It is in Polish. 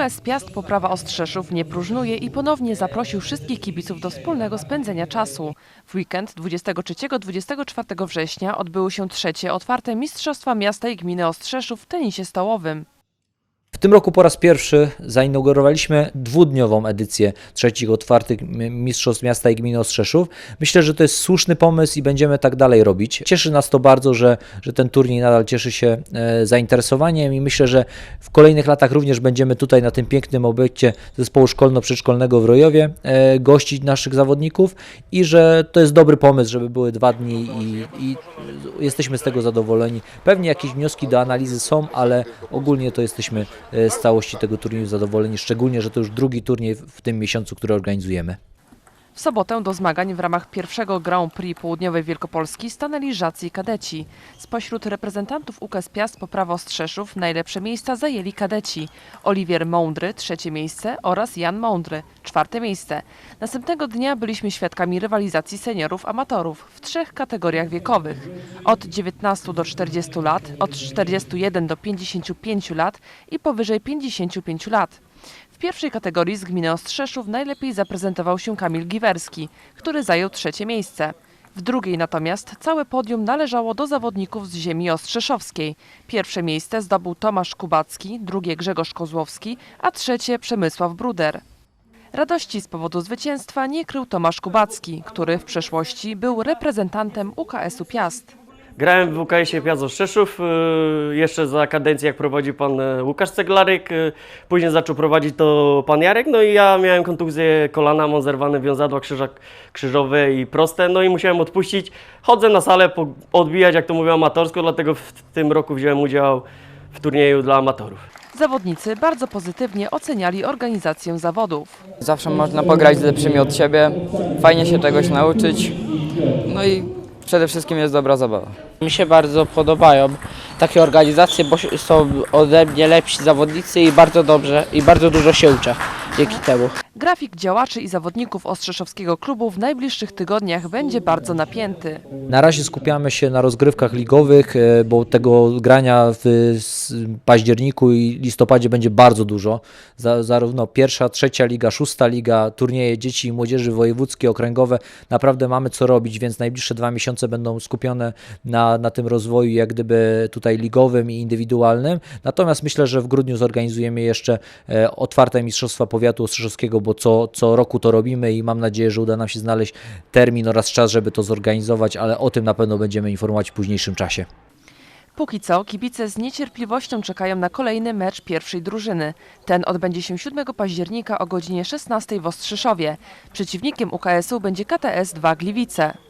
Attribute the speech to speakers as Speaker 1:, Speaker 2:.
Speaker 1: UKS Piast Poprawa Ostrzeszów nie próżnuje i ponownie zaprosił wszystkich kibiców do wspólnego spędzenia czasu. W weekend 23-24 września odbyły się trzecie otwarte Mistrzostwa Miasta i Gminy Ostrzeszów w tenisie stołowym.
Speaker 2: Tym roku po raz pierwszy zainaugurowaliśmy dwudniową edycję trzecich otwartych Mistrzostw Miasta i Gminy Ostrzeszów. Myślę, że to jest słuszny pomysł i będziemy tak dalej robić. Cieszy nas to bardzo, że, że ten turniej nadal cieszy się e, zainteresowaniem i myślę, że w kolejnych latach również będziemy tutaj na tym pięknym obiekcie zespołu szkolno-przedszkolnego w Rojowie e, gościć naszych zawodników i że to jest dobry pomysł, żeby były dwa dni i, i jesteśmy z tego zadowoleni. Pewnie jakieś wnioski do analizy są, ale ogólnie to jesteśmy z całości tego turnieju zadowoleni, szczególnie, że to już drugi turniej w tym miesiącu, który organizujemy.
Speaker 1: W sobotę do zmagań w ramach pierwszego Grand Prix Południowej Wielkopolski stanęli żacy i kadeci. Spośród reprezentantów UKS Piast Poprawa Ostrzeszów najlepsze miejsca zajęli kadeci. Oliwier Mądry trzecie miejsce oraz Jan Mądry czwarte miejsce. Następnego dnia byliśmy świadkami rywalizacji seniorów amatorów w trzech kategoriach wiekowych. Od 19 do 40 lat, od 41 do 55 lat i powyżej 55 lat. W pierwszej kategorii z gminy Ostrzeszów najlepiej zaprezentował się Kamil Giwerski, który zajął trzecie miejsce. W drugiej natomiast całe podium należało do zawodników z ziemi ostrzeszowskiej. Pierwsze miejsce zdobył Tomasz Kubacki, drugie Grzegorz Kozłowski, a trzecie Przemysław Bruder. Radości z powodu zwycięstwa nie krył Tomasz Kubacki, który w przeszłości był reprezentantem UKS-u Piast.
Speaker 3: Grałem w WKS-ie Piazzo Szczeszów, y, jeszcze za kadencji jak prowadził pan e, Łukasz Ceglarek, y, później zaczął prowadzić to pan Jarek, no i ja miałem kontuzję kolana, mam zerwane wiązadła krzyżowe i proste, no i musiałem odpuścić. Chodzę na salę odbijać, jak to mówią, amatorsko, dlatego w tym roku wziąłem udział w turnieju dla amatorów.
Speaker 1: Zawodnicy bardzo pozytywnie oceniali organizację zawodów.
Speaker 4: Zawsze można pograć z lepszymi od siebie, fajnie się czegoś nauczyć, no i przede wszystkim jest dobra zabawa.
Speaker 5: Mi się bardzo podobają takie organizacje, bo są ode mnie lepsi zawodnicy i bardzo dobrze i bardzo dużo się uczę dzięki temu.
Speaker 1: Grafik działaczy i zawodników Ostrzeszowskiego klubu w najbliższych tygodniach będzie bardzo napięty.
Speaker 2: Na razie skupiamy się na rozgrywkach ligowych, e, bo tego grania w październiku i listopadzie będzie bardzo dużo. Za, zarówno pierwsza, trzecia liga, szósta liga, turnieje dzieci i młodzieży wojewódzkie, okręgowe. Naprawdę mamy co robić, więc najbliższe dwa miesiące będą skupione na, na tym rozwoju, jak gdyby tutaj ligowym i indywidualnym. Natomiast myślę, że w grudniu zorganizujemy jeszcze e, otwarte Mistrzostwa Powiatu Ostrzeszowskiego, bo co, co roku to robimy i mam nadzieję, że uda nam się znaleźć termin oraz czas, żeby to zorganizować, ale o tym na pewno będziemy informować w późniejszym czasie.
Speaker 1: Póki co kibice z niecierpliwością czekają na kolejny mecz pierwszej drużyny. Ten odbędzie się 7 października o godzinie 16 w Ostrzeszowie. Przeciwnikiem UKS-u będzie KTS 2 Gliwice.